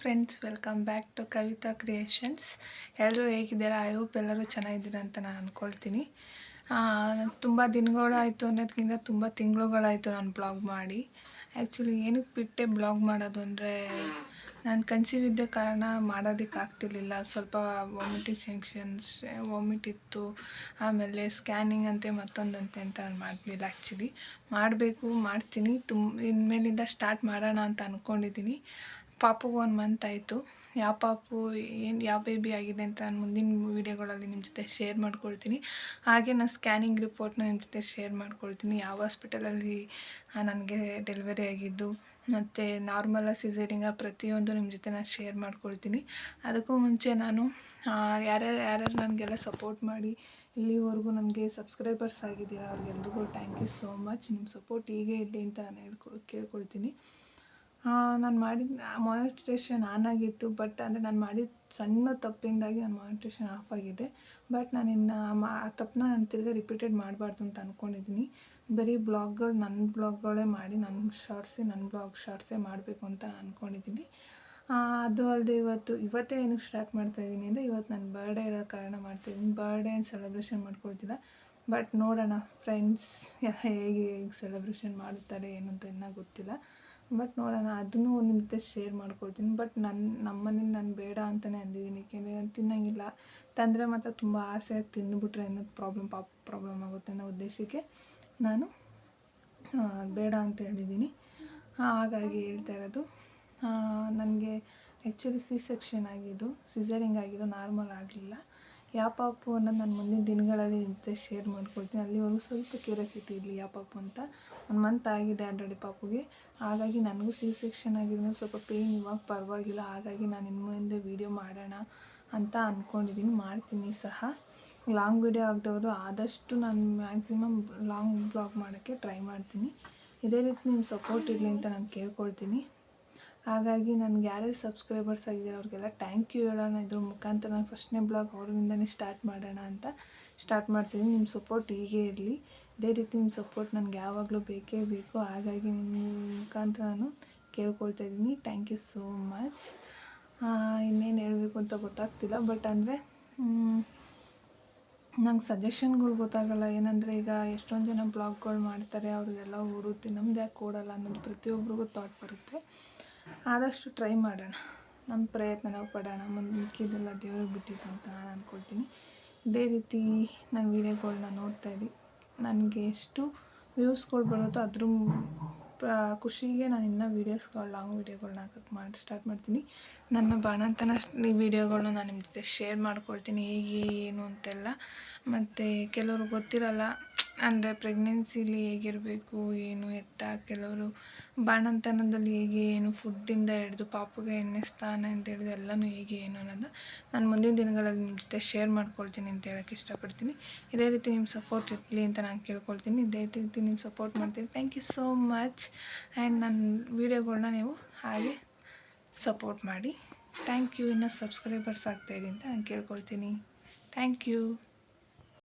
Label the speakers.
Speaker 1: Friends welcome back to Kavitha Creations ಎಲ್ಲರೂ ಹೇಗಿದ್ದೀರಾ? I hope ಎಲ್ಲರೂ ಚೆನ್ನಾಗಿದ್ದೀರಾ ಅಂತ ನಾನು ಅಂದ್ಕೊಳ್ತೀನಿ ತುಂಬ ದಿನಗಳಾಯಿತು ಅನ್ನೋದಕ್ಕಿಂತ ತುಂಬ ತಿಂಗಳುಗಳಾಯಿತು ನಾನು ಬ್ಲಾಗ್ ಮಾಡಿ. ಆ್ಯಕ್ಚುಲಿ ಏನಕ್ಕೆ ಬಿಟ್ಟೆ ಬ್ಲಾಗ್ ಮಾಡೋದು ಅಂದರೆ, ನಾನು ಕನ್ಸೀವ್ ಇದ್ದ ಕಾರಣ ಮಾಡೋದಕ್ಕೆ ಆಗ್ತಿರ್ಲಿಲ್ಲ. ಸ್ವಲ್ಪ ವಾಮಿಟಿಂಗ್ ಸೆಂಕ್ಷನ್ಸ್ ವಾಮಿಟ್ ಇತ್ತು. ಆಮೇಲೆ ಸ್ಕ್ಯಾನಿಂಗ್ ಅಂತೆ ಮತ್ತೊಂದಂತೆ ಅಂತ ನಾನು ಮಾಡಲಿಲ್ಲ ಆ್ಯಕ್ಚುಲಿ ಮಾಡಬೇಕು, ಮಾಡ್ತೀನಿ. ತುಂಬ ಇನ್ಮೇಲಿಂದ ಸ್ಟಾರ್ಟ್ ಮಾಡೋಣ ಅಂತ ಅಂದ್ಕೊಂಡಿದ್ದೀನಿ ಪಾಪುಗೆ ಒನ್ ಮಂತ್ ಆಯಿತು. ಯಾವ ಪಾಪು, ಏನು, ಯಾವ ಬೇಬಿ ಆಗಿದೆ ಅಂತ ನಾನು ಮುಂದಿನ ವೀಡಿಯೋಗಳಲ್ಲಿ ನಿಮ್ಮ ಜೊತೆ ಶೇರ್ ಮಾಡ್ಕೊಳ್ತೀನಿ. ಹಾಗೆ ನಾನು ಸ್ಕ್ಯಾನಿಂಗ್ ರಿಪೋರ್ಟ್ನ ನಿಮ್ಮ ಜೊತೆ ಶೇರ್ ಮಾಡ್ಕೊಳ್ತೀನಿ. ಯಾವ ಹಾಸ್ಪಿಟಲಲ್ಲಿ ನನಗೆ ಡೆಲಿವರಿ ಆಗಿದ್ದು, ಮತ್ತು ನಾರ್ಮಲ ಸಿಸೇರಿಂಗ ಪ್ರತಿಯೊಂದು ನಿಮ್ಮ ಜೊತೆ ನಾನು ಶೇರ್ ಮಾಡ್ಕೊಳ್ತೀನಿ. ಅದಕ್ಕೂ ಮುಂಚೆ ನಾನು ಯಾರ್ಯಾರು ಯಾರ್ಯಾರು ನನಗೆಲ್ಲ ಸಪೋರ್ಟ್ ಮಾಡಿ, ಇಲ್ಲಿವರೆಗೂ ನನಗೆ ಸಬ್ಸ್ಕ್ರೈಬರ್ಸ್ ಆಗಿದ್ದೀರಾ ಅವ್ರಿಗೆಲ್ರಿಗೂ ಥ್ಯಾಂಕ್ ಯು ಸೋ ಮಚ್ ನಿಮ್ಮ ಸಪೋರ್ಟ್ ಹೀಗೆ ಇರಲಿ ಅಂತ ನಾನು ಹೇಳ್ಕೊ, ಕೇಳ್ಕೊಳ್ತೀನಿ. ನಾನು ಮಾಡಿದ ಮಾನಿಟ್ರೇಷನ್ ಆನ್ ಆಗಿತ್ತು ಬಟ್ ಅಂದರೆ ನಾನು ಮಾಡಿದ ಸಣ್ಣ ತಪ್ಪಿಂದಾಗಿ ನನ್ನ ಮಾನಿಟ್ರೇಷನ್ ಆಫ್ ಆಗಿದೆ. ಬಟ್ ನಾನು ಇನ್ನು ಮಾ, ಆ ತಪ್ಪನ್ನ ನಾನು ತಿರ್ಗಿ ರಿಪೀಟೆಡ್ ಮಾಡಬಾರ್ದು ಅಂತ ಅಂದ್ಕೊಂಡಿದ್ದೀನಿ ಬರೀ ಬ್ಲಾಗ್ಗಳು ನನ್ನ ಬ್ಲಾಗ್ಗಳೇ ಮಾಡಿ ನನ್ನ ಶಾರ್ಟ್ಸೇ ನನ್ನ ಬ್ಲಾಗ್ ಶಾರ್ಟ್ಸೇ ಮಾಡಬೇಕು ಅಂತ ಅಂದ್ಕೊಂಡಿದ್ದೀನಿ ಅದು ಅಲ್ಲದೆ ಇವತ್ತು, ಇವತ್ತೇ ಏನಕ್ಕೆ ಸ್ಟಾರ್ಟ್ ಮಾಡ್ತಾಯಿದ್ದೀನಿ ಅಂದರೆ ಇವತ್ತು ನನ್ನ ಬರ್ಡೇ ಇರೋ ಕಾರಣ ಮಾಡ್ತಾಯಿದ್ದೀನಿ ಬರ್ಡೇ ಸೆಲೆಬ್ರೇಷನ್ ಮಾಡ್ಕೊಳ್ತಿಲ್ಲ ಬಟ್ ನೋಡೋಣ ಫ್ರೆಂಡ್ಸ್ ಎಲ್ಲ ಹೇಗೆ ಹೇಗೆ ಸೆಲೆಬ್ರೇಷನ್ ಮಾಡುತ್ತಾರೆ, ಏನು ಅಂತ ಇನ್ನೂ ಗೊತ್ತಿಲ್ಲ. ಬಟ್ ನೋಡೋಣ, ಅದನ್ನು ನಿಮ್ಮ ಜೊತೆ ಶೇರ್ ಮಾಡ್ಕೊಳ್ತೀನಿ. ಬಟ್ ನನ್ನ ನಮ್ಮ ಮನೇಲಿ ನಾನು ಬೇಡ ಅಂತಲೇ ಅಂದಿದ್ದೀನಿ. ಏಕೆಂದರೆ ನಾನು ತಿನ್ನೋಂಗಿಲ್ಲ. ತಂದರೆ ಮಾತ್ರ ತುಂಬ ಆಸೆ ತಿಂದುಬಿಟ್ರೆ ಅನ್ನೋದು ಪ್ರಾಬ್ಲಮ್ ಪಾಪ ಪ್ರಾಬ್ಲಮ್ ಆಗುತ್ತೆ ಅನ್ನೋ ಉದ್ದೇಶಕ್ಕೆ ನಾನು ಬೇಡ ಅಂತ ಹೇಳಿದ್ದೀನಿ. ಹಾಗಾಗಿ ಹೇಳ್ತಾ ಇರೋದು ನನಗೆ ಆ್ಯಕ್ಚುಲಿ ಸಿ ಸೆಕ್ಷನ್ ಆಗಿದ್ದು ಸಿಸರಿಂಗ್ ಆಗಿದ್ದು ನಾರ್ಮಲ್ ಆಗಲಿಲ್ಲ. ಯಾವ ಪಾಪು ಅನ್ನೋದು ನಾನು ಮುಂದಿನ ದಿನಗಳಲ್ಲಿ ನಿಮ್ಮ ಜೊತೆ ಶೇರ್ ಮಾಡ್ಕೊಳ್ತೀನಿ. ಅಲ್ಲಿವರೆಗೂ ಸ್ವಲ್ಪ ಕ್ಯೂರಿಯಾಸಿಟಿ ಇರಲಿ ಯಾವ ಪಾಪು ಅಂತ. ಒಂದು ಮಂತ್ ಆಗಿದೆ ಆಲ್ರೆಡಿ ಪಾಪುಗೆ. ಹಾಗಾಗಿ ನನಗೂ ಸಿ ಸೆಕ್ಷನ್ ಆಗಿದೆ ಸ್ವಲ್ಪ ಪೇಯ್ನ್ ಇವಾಗ ಪರವಾಗಿಲ್ಲ. ಹಾಗಾಗಿ ನಾನು ಇನ್ನು ಮುಂದೆ ವೀಡಿಯೋ ಮಾಡೋಣ ಅಂತ ಅಂದ್ಕೊಂಡಿದ್ದೀನಿ ಮಾಡ್ತೀನಿ ಸಹ. ಲಾಂಗ್ ವೀಡಿಯೋ ಆಗದವರು ಆದಷ್ಟು ನಾನು ಮ್ಯಾಕ್ಸಿಮಮ್ ಲಾಂಗ್ ಬ್ಲಾಗ್ ಮಾಡೋಕ್ಕೆ ಟ್ರೈ ಮಾಡ್ತೀನಿ. ಇದೇ ರೀತಿ ನಿಮ್ಮ ಸಪೋರ್ಟ್ ಇರಲಿ ಅಂತ ನಾನು ಕೇಳ್ಕೊಳ್ತೀನಿ. ಹಾಗಾಗಿ ನನಗೆ ಯಾರ್ಯಾರು ಸಬ್ಸ್ಕ್ರೈಬರ್ಸ್ ಆಗಿದ್ದಾರೆ, ಅವ್ರಿಗೆಲ್ಲ ಥ್ಯಾಂಕ್ ಯು ಹೇಳೋಣ. ಇದ್ರ ಮುಖಾಂತರ ನಾನು ಫಸ್ಟ್ನೇ ಬ್ಲಾಗ್ ಅವ್ರಿಂದನೇ ಸ್ಟಾರ್ಟ್ ಮಾಡೋಣ ಅಂತ ಸ್ಟಾರ್ಟ್ ಮಾಡ್ತೀನಿ ನಿಮ್ಮ ಸಪೋರ್ಟ್ ಹೀಗೆ ಇರಲಿ. ಇದೇ ರೀತಿ ನಿಮ್ಮ ಸಪೋರ್ಟ್ ನನಗೆ ಯಾವಾಗಲೂ ಬೇಕೇ ಬೇಕು. ಹಾಗಾಗಿ ನಿಮ್ಮ ಮುಖಾಂತರ ನಾನು ಕೇಳ್ಕೊಳ್ತಾ ಇದ್ದೀನಿ. ಥ್ಯಾಂಕ್ ಯು ಸೋ ಮಚ್ ಇನ್ನೇನು ಹೇಳಬೇಕು ಅಂತ ಗೊತ್ತಾಗ್ತಿಲ್ಲ. ಬಟ್ ಅಂದರೆ ನಂಗೆ ಸಜೆಷನ್ಗಳು ಗೊತ್ತಾಗಲ್ಲ. ಏನಂದರೆ ಈಗ ಎಷ್ಟೊಂದು ಜನ ಬ್ಲಾಗ್ಗಳು ಮಾಡ್ತಾರೆ, ಅವ್ರಿಗೆಲ್ಲ ಓಡುತ್ತೆ ನಮ್ದು ಯಾಕೆ ಓಡಲ್ಲ ಅನ್ನೋದು ಪ್ರತಿಯೊಬ್ಬರಿಗೂ ಥಾಟ್ ಬರುತ್ತೆ. ಆದಷ್ಟು ಟ್ರೈ ಮಾಡೋಣ. ನಮ್ಮ ಪ್ರಯತ್ನ ನಾವು ಪಡೋಣ. ಮುಂದೆ ಮಿಕ್ಕಿದ್ದೆಲ್ಲ ದೇವ್ರಿಗೆ ಬಿಟ್ಟಿತ್ತು ಅಂತ ನಾನು ಅಂದ್ಕೊಳ್ತೀನಿ ಇದೇ ರೀತಿ ನನ್ನ ವೀಡಿಯೋಗಳನ್ನ ನೋಡ್ತಾ ಇದ್ದೀನಿ ನನಗೆ ಎಷ್ಟು ವ್ಯೂಸ್ಗಳು ಬರುತ್ತೋ ಅದ್ರ ಖುಷಿಗೆ ನಾನು ಇನ್ನೂ ವೀಡಿಯೋಸ್ಗಳು ಲಾಂಗ್ ವೀಡಿಯೋಗಳನ್ನ ಹಾಕಕ್ಕೆ ಮಾಡಿ ಸ್ಟಾರ್ಟ್ ಮಾಡ್ತೀನಿ. ನನ್ನ ಬಾಣಂತನ ವೀಡಿಯೋಗಳನ್ನ ನಾನು ನಿಮ್ಮ ಜೊತೆ ಶೇರ್ ಮಾಡ್ಕೊಳ್ತೀನಿ. ಹೇಗೆ, ಏನು ಅಂತೆಲ್ಲ. ಮತ್ತು ಕೆಲವ್ರಿಗೆ ಗೊತ್ತಿರಲ್ಲ. ಅಂದರೆ ಪ್ರೆಗ್ನೆನ್ಸಿಲಿ ಹೇಗಿರಬೇಕು, ಏನು ಎತ್ತ, ಕೆಲವರು ಬಾಣಂತನದಲ್ಲಿ ಹೇಗೆ, ಏನು ಫುಡ್ಡಿಂದ ಹಿಡಿದು ಪಾಪುಗೆ ಎಣ್ಣೆ ಸ್ಥಾನ ಅಂತ ಹಿಡಿದು ಎಲ್ಲನೂ ಹೇಗೆ, ಏನು ಅನ್ನೋದು ನಾನು ಮುಂದಿನ ದಿನಗಳಲ್ಲಿ ನಿಮ್ಮ ಜೊತೆ ಶೇರ್ ಮಾಡ್ಕೊಳ್ತೀನಿ ಅಂತ ಹೇಳೋಕ್ಕೆ ಇಷ್ಟಪಡ್ತೀನಿ. ಇದೇ ರೀತಿ ನಿಮ್ಮ ಸಪೋರ್ಟ್ ಇರಲಿ ಅಂತ ನಾನು ಕೇಳ್ಕೊಳ್ತೀನಿ. ಇದೇ ರೀತಿ ನಿಮ್ಮ ಸಪೋರ್ಟ್ ಮಾಡ್ತೀನಿ. Thank you so much and ನನ್ನ ವೀಡಿಯೋಗಳನ್ನ ನೀವು ಹಾಗೆ ಸಪೋರ್ಟ್ ಮಾಡಿ. ಥ್ಯಾಂಕ್ ಯು ಇನ್ನೂ ಸಬ್ಸ್ಕ್ರೈಬರ್ಸ್ ಆಗ್ತಾಯಿರಿ ಅಂತ ನಾನು ಕೇಳ್ಕೊಳ್ತೀನಿ. Thank you